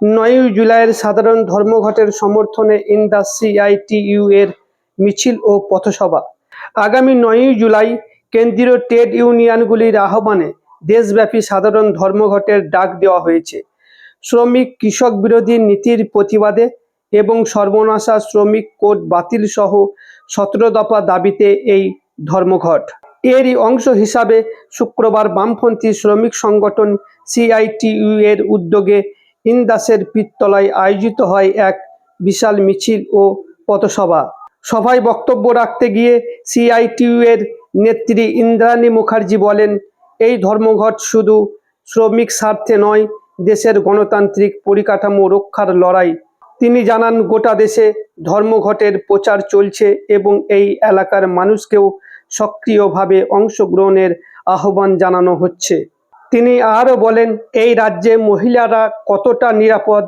নয়ই জুলাইয়ের সাধারণ ধর্মঘটের সমর্থনে ইন দ্য সিআইটিইউ এর মিছিল ও পথসভা। আগামী নয়ই জুলাই কেন্দ্রীয় ট্রেড ইউনিয়নগুলির আহ্বানে দেশব্যাপী সাধারণ ধর্মঘটের ডাক দেওয়া হয়েছে। শ্রমিক কৃষক বিরোধী নীতির প্রতিবাদে এবং সর্বনাশা শ্রমিক কোড বাতিল সহ সতেরো দফা দাবিতে এই ধর্মঘট। এরই অংশ হিসাবে শুক্রবার বামপন্থী শ্রমিক সংগঠন সিআইটিইউ এর উদ্যোগে ইন্দাসের পিত্তলায় আয়োজিত হয় এক বিশাল মিছিল ও পথসভা। সভায় বক্তব্য রাখতে গিয়ে সিআইটিইউ এর নেত্রী ইন্দ্রাণী মুখার্জি বলেন, এই ধর্মঘট শুধু শ্রমিক স্বার্থে নয়, দেশের গণতান্ত্রিক পরিকাঠামো রক্ষার লড়াই। তিনি জানান, গোটা দেশে ধর্মঘটের প্রচার চলছে এবং এই এলাকার মানুষকেও সক্রিয়ভাবে অংশগ্রহণের আহ্বান জানানো হচ্ছে। তিনি আরও বলেন, এই রাজ্যে মহিলারা কতটা নিরাপদ,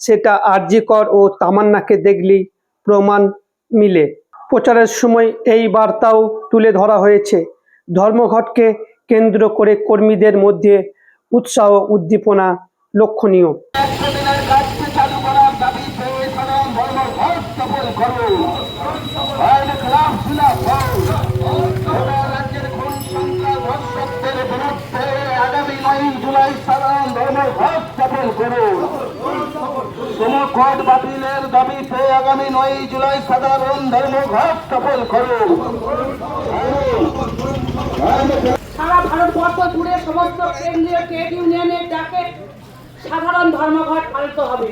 সেটা আরজিকর ও তামান্নাকে দেখলেই প্রমাণ মিলে। প্রচারের সময় এই বার্তাও তুলে ধরা হয়েছে। ধর্মঘটকে কেন্দ্র করে কর্মীদের মধ্যে উৎসাহ উদ্দীপনা লক্ষণীয়। চালু করার সারা ভারতবর্ষ জুড়ে সমস্ত কেন্দ্রীয় ট্রেড ইউনিয়নের ডাকে সাধারণ ধর্মঘট পালিত হবে।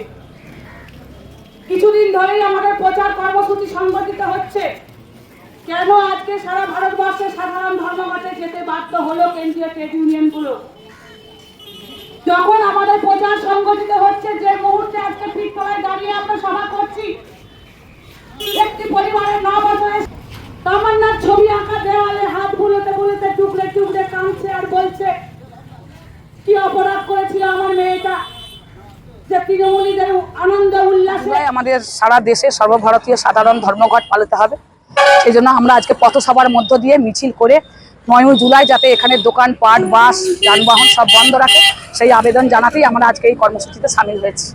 কিছুদিন ধরেই আমাদের প্রচার কর্মসূচি সংগঠিত হচ্ছে। কেন আজকে সারা ভারতবর্ষে সাধারণ ধর্মঘটে যেতে বাধ্য হলো কেন্দ্রীয় ট্রেড ইউনিয়নগুলো? যখন আমাদের প্রচার সংগঠিত হচ্ছে, যে মুহূর্তে আজকে ফিরতলায় দাঁড়িয়ে আমরা সভা করছি, একটি পরিবারের ন বছরের তামান্নার ছবি আঁকা দেওয়ালে হাত বুলোতে বুলোতে টুকরে টুকরে কাঁদছে আর বলছে, কি অপরাধ করেছিল আমার মেয়েটা? আমাদের সারা দেশে সর্বভারতীয় সাধারণ ধর্মঘট পালিত হবে। সেই জন্য আমরা আজকে পথসভার মধ্য দিয়ে মিছিল করে নয়ই জুলাই যাতে এখানে দোকান পাট বাস যানবাহন সব বন্ধ রাখে সেই আবেদন জানাতেই আমরা আজকে এই কর্মসূচিতে সামিল হয়েছি।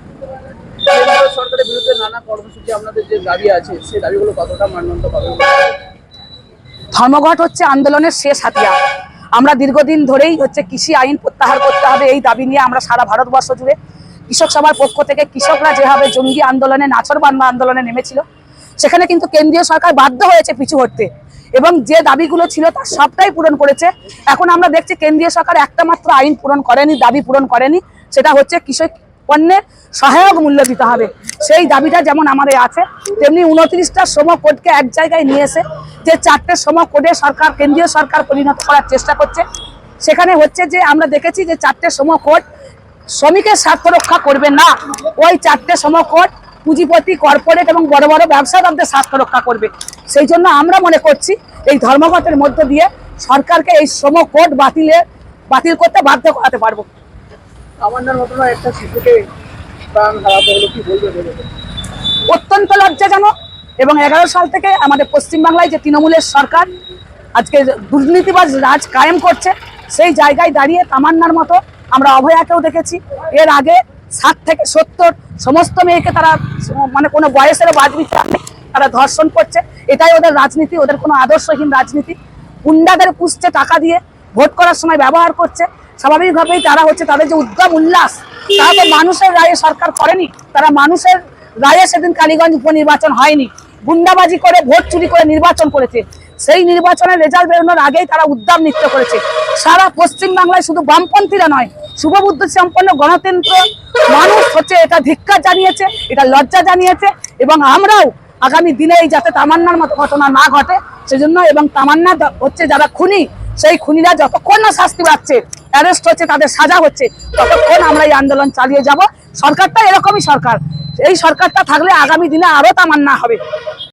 সরকারের বিরুদ্ধে নানা কর্মসূচি আপনাদের যে দাবি আছে সেই দাবিগুলো কতটা মান্যন্ত পাবে? ধর্মঘট হচ্ছে আন্দোলনের শেষ হাতিয়ার। আমরা দীর্ঘদিন ধরেই হচ্ছে কৃষি আইন প্রত্যাহার করতে হবে এই দাবি নিয়ে আমরা সারা ভারতবর্ষ জুড়ে। কৃষক সভার পক্ষ থেকে কৃষকরা যেভাবে জঙ্গি আন্দোলনে নাছরবান্ধা আন্দোলনে নেমেছিল সেখানে কিন্তু কেন্দ্রীয় সরকার বাধ্য হয়েছে পিছু হটতে। এবং যে দাবিগুলো ছিল তার সবটাই পূরণ করেছে। এখন আমরা দেখছি কেন্দ্রীয় সরকার একটা মাত্র আইন পূরণ করেনি, দাবি পূরণ করেনি। সেটা হচ্ছে কৃষক পণ্যের সহায়ক মূল্য দিতে হবে। সেই দাবিটা যেমন আমাদের আছে, তেমনি উনত্রিশটা শ্রম কোডকে এক জায়গায় নিয়ে এসে যে চারটে শ্রম কোডে সরকার, কেন্দ্রীয় সরকার পরিণত করার চেষ্টা করছে। সেখানে হচ্ছে যে আমরা দেখেছি যে চারটে শ্রম কোড শ্রমিকের স্বার্থ রক্ষা করবে না। ওই চারটে সমকট পুঁজিপতি কর্পোরেট এবং বড় বড় ব্যবসাদারদের স্বার্থ রক্ষা করবে। সেই জন্য আমরা মনে করছি এই ধর্মঘটের মধ্য দিয়ে সরকারকে এই শ্রম কোড বাতিলে বাতিল করতে বাধ্য করাতে পারব। একটা শিশুকে অত্যন্ত লজ্জাজনক এবং এগারো সাল থেকে আমাদের পশ্চিমবাংলায় যে তৃণমূলের সরকার আজকে দুর্নীতিবাজ রাজ কায়েম করছে সেই জায়গায় দাঁড়িয়ে তামান্নার মতো আমরা অভয়াকেও দেখেছি। এর আগে ষাট থেকে সত্তর সমস্ত মেয়েকে তারা মানে কোনো বয়সের বাদ নেই তারা ধর্ষণ করছে। এটাই ওদের রাজনীতি, ওদের কোনো আদর্শহীন রাজনীতি। গুন্ডাদের পুষছে টাকা দিয়ে, ভোট করার সময় ব্যবহার করছে। স্বাভাবিকভাবেই তারা হচ্ছে তাদের যে উদ্যম উল্লাস, তারা তো মানুষের রায়ে সরকার করেনি। তারা মানুষের রায়ে সেদিন কালীগঞ্জ উপনির্বাচন হয়নি। গুন্ডাবাজি করে ভোট চুরি করে নির্বাচন করেছে। সেই নির্বাচনের রেজাল্ট বেরোনোর আগেই তারা উদ্যম নৃত্য করেছে। সারা পশ্চিম বাংলায় শুধু বামপন্থীরা নয়, শুভবুদ্ধ সম্পন্ন গণতন্ত্র মানুষ হচ্ছে, এটা ধিক্কার জানিয়েছে, এটা লজ্জা জানিয়েছে, এবং আমরাও আগামী দিনে এই যাতে তামান্নার মতো ঘটনা না ঘটে, সেজন্য এবং তামান্না হচ্ছে যারা খুনি, সেই খুনিরা যতক্ষণ না শাস্তি পাচ্ছে অ্যারেস্ট হচ্ছে, তাদের সাজা হচ্ছে, ততক্ষণ আমরা এই আন্দোলন চালিয়ে যাব। সরকারটা এরকমই সরকার, এই সরকারটা থাকলে আগামী দিনে আরও তামান্না হবে।